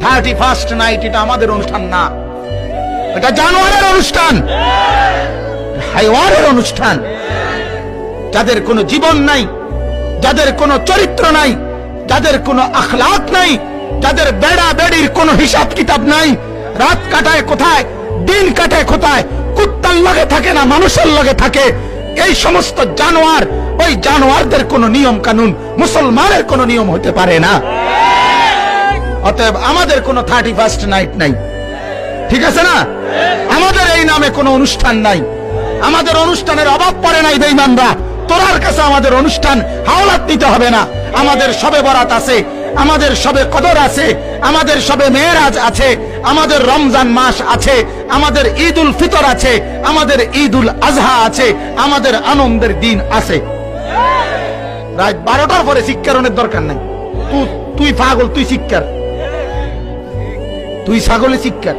Thirty first night এটা আমাদের অনুষ্ঠান না। এটা জানোয়ারের অনুষ্ঠান। হাইওয়ারের অনুষ্ঠান। যাদের কোনো জীবন নাই, যাদের কোনো চরিত্র নাই, যাদের কোনো আখলাক নাই, যাদের বেড়া বেড়ির কোনো হিসাব কিতাব নাই, রাত কাটায় কোথায়, দিন কাটায় কোথায়, কুত্তার লগে থাকে না, মানুষের লগে থাকে, এই সমস্ত জানোয়ার, ওই জানোয়ারদের কোনো নিয়ম কানুন, মুসলমানের কোনো নিয়ম হতে পারে না। অতএব আমাদের কোনো থার্টি ফার্স্ট নাইট নাই। ঠিক আছে না? আমাদের এই নামে কোনো অনুষ্ঠান নাই। আমাদের অনুষ্ঠানের অভাব পড়ে নাই বেইমানরা তোরার কাছে আমাদের অনুষ্ঠান হাওলাত নিতে হবে না। আমাদের সবে বরাত আছে, আমাদের সবে কদর আছে, আমাদের সবে মেয়েরাজ আছে, আমাদের রমজান মাস আছে, আমাদের ঈদ উল ফিতর আছে, আমাদের ঈদ উল আজহা আছে, আমাদের আনন্দের দিন আছে। রাত বারোটার পরে শিক্ষারণের দরকার নাই। তুই পাগল, তুই শিক্ষার। তুই ছাগলে শিক্ষার